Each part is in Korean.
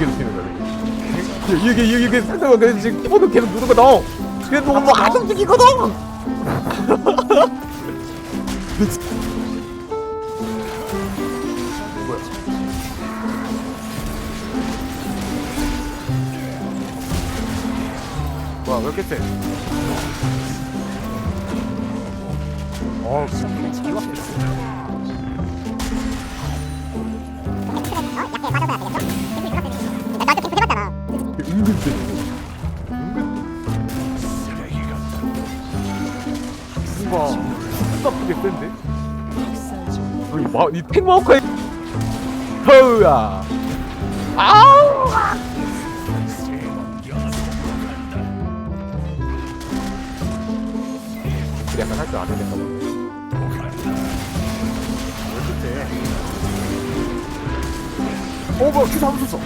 계속 치는 거야 이게 이게 이게 상대가 그래서 지금 키보드 계속 누르거든 그래서 뭐안 움직이거든! 뭐야? 뭐야 왜 이렇게 세? 어 그냥 뭔가 생각보다 센데? 아니 마, 이 탱마우카의 허우야. 아우! 그래 약간 할줄 아는 데가 어 뭐야 큐 잘못했어.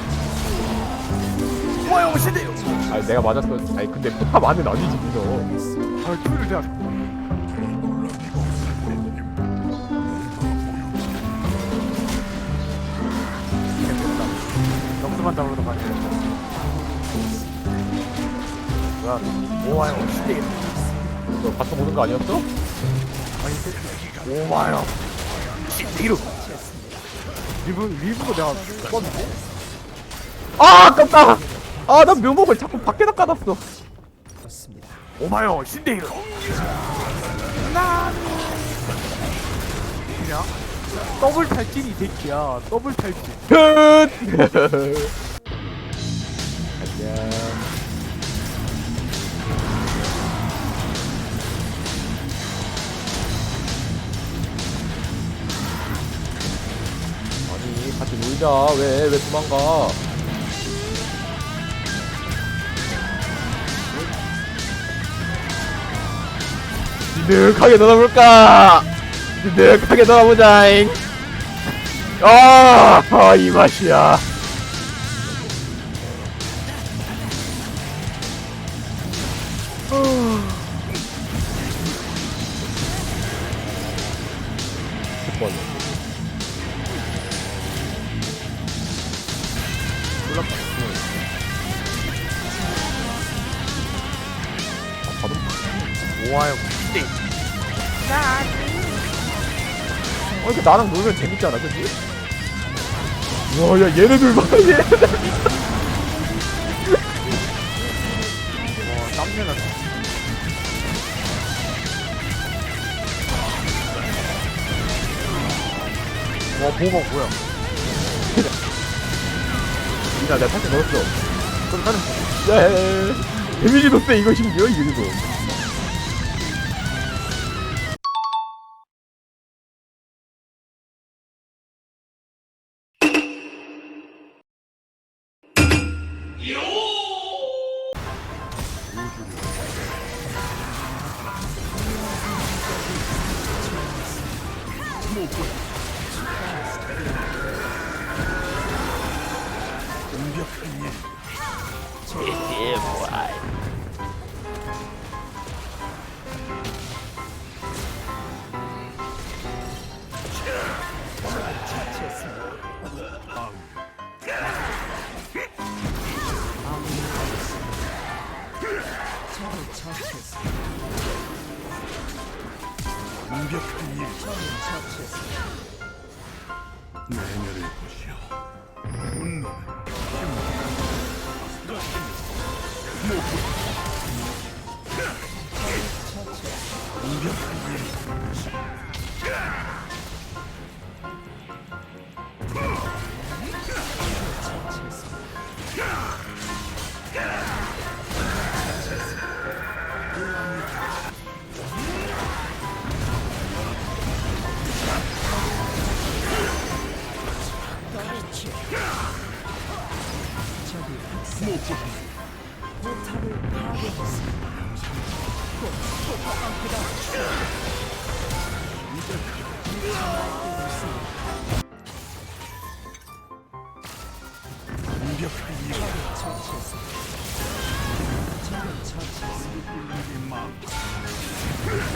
좋아요 시대요. 아니 내가 맞았어. 아니 근데 포탑 안은 아니지 니너 아 큐를 내가 잡으러 가야 돼 뭐야 오와요 시대 너 바텀 오는 거 아니었어? 아니 오와요 시대로 리브 리브가 내가 껐는데? 아 아깝다. 아나 묘목을 자꾸 밖에다 까놨어. 오마요 신데이로 그냥 더블 탈진 이 새끼야. 더블 탈진. 끝! 안녕 아니 같이 놀자. 왜 왜 도망가? 늑하게 놀아볼까 늑하게 놀아보자잉. 아, 아, 이 맛이야 어, 이렇게 나랑 놀면 재밌잖아, 그치? 와, 야, 얘네들 봐, 얘네들. 와, 땀내나. 와, 보호막 뭐야? 이나 내가 탈퇴 넣었어. 그럼 타는 야, 야, 야, 야. 데미지도 세, 이거 심지어, 이거, 이거. 내년을 보시오. 분노는 완벽한 Yeah.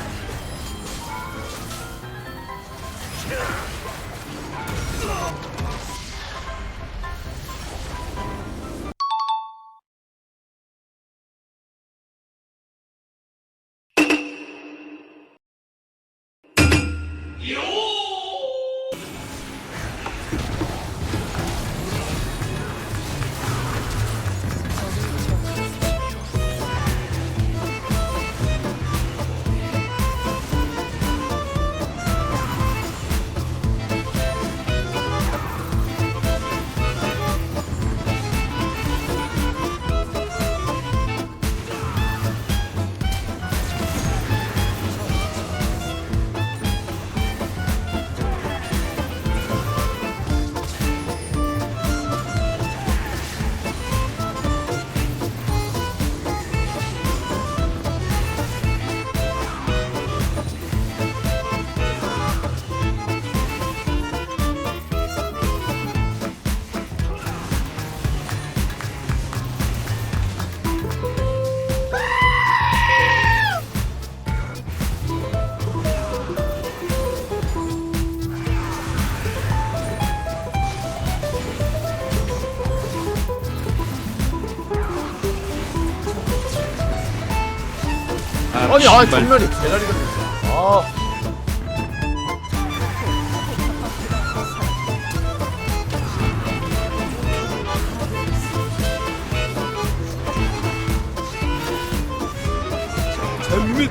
아니 아 정면이. 개다리가 아 재밌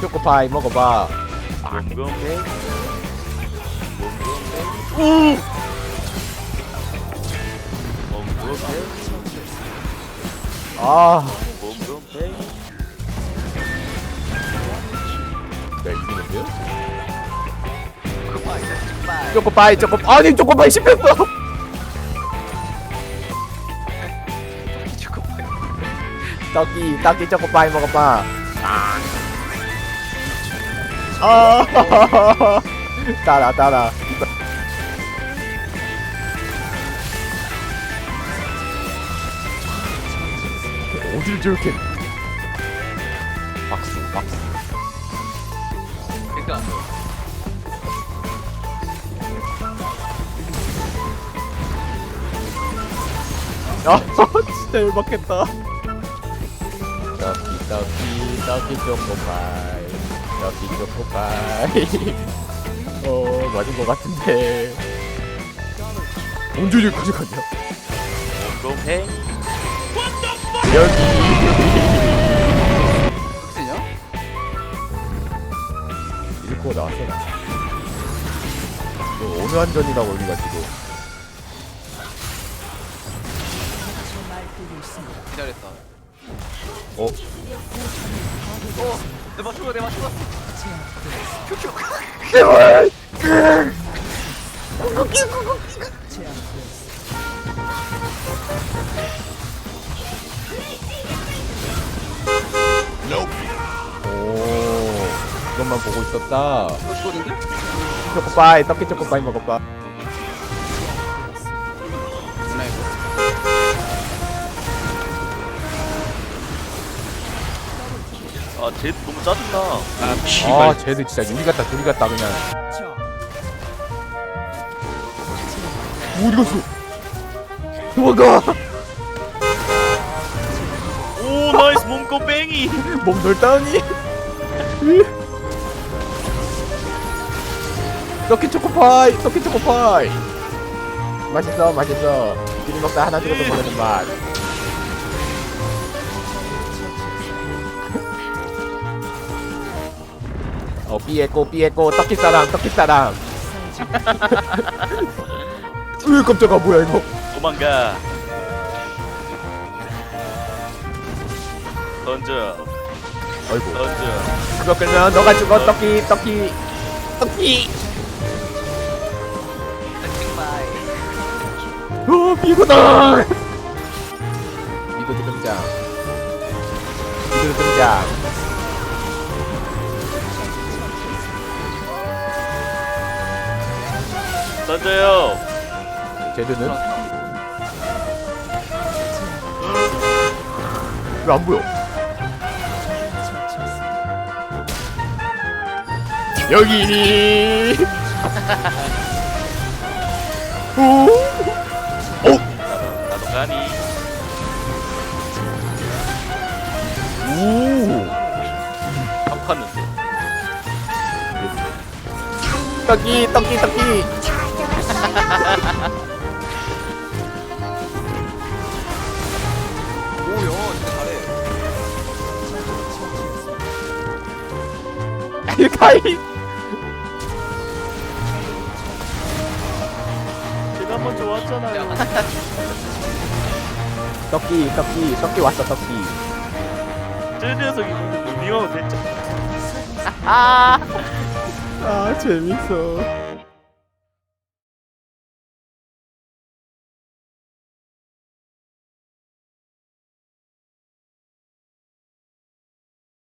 초코파이 먹어봐. 곰곰팽이 곰곰팽이 곰곰팽이 아 곰곰팽이 내가 이기는데요? 초코파이 초코 아니 초코파이. 씹혔어 떡이 떡이 초코파이 먹어봐. 아 따라 따라. 어딜 저렇게. 박수 박수. 그러니까 아. 진짜 열받겠다. 떡기 떡기 떡기 초코파 야 비교 포카이 어 맞은 것 같은데 언제 여기까지 갔냐 그럼 해? 여기 확실냐? 잃고 나왔어 이거 어느 안전이라고 여기가 지금 기다렸다 어? 어? 내 맞추고 내 맞추고. Nope. 오 이것만 보고 있었다 너 죽었는데? 초코파이 떡기 초코파이 먹어봐 아 쟤 너무 짜증나. 아 쟤들 진짜 유리 같다 둘이 같다 그냥. 어디 갔어 도망가! 오 나이스 몸꼬 뺑이. 몸 넓다우니? 떡키 초코파이 떡키 초코파이. 맛있어 맛있어. 끼리 먹다 하나 죽어도 모르는 맛 삐에꼬 삐에꼬 떡키 사람 으 깜짝아 뭐야 이거. 도망가. 던져. 아이고. 던져. 그거 끌면 너가 죽어 떡키 떡키 떡키 어 비구다. 미드 등장 미드 등장 던져요. 제드는? 왜 안 보여? 여기니 오 나도 가니 오! 아팠는데 떡기 떡기 떡기 잘해. 가이 제가 먼저 왔잖아요. 떡기 떡기 떡기 왔어 떡기. 저 녀석이 무빙하고 됐죠? 아 재밌어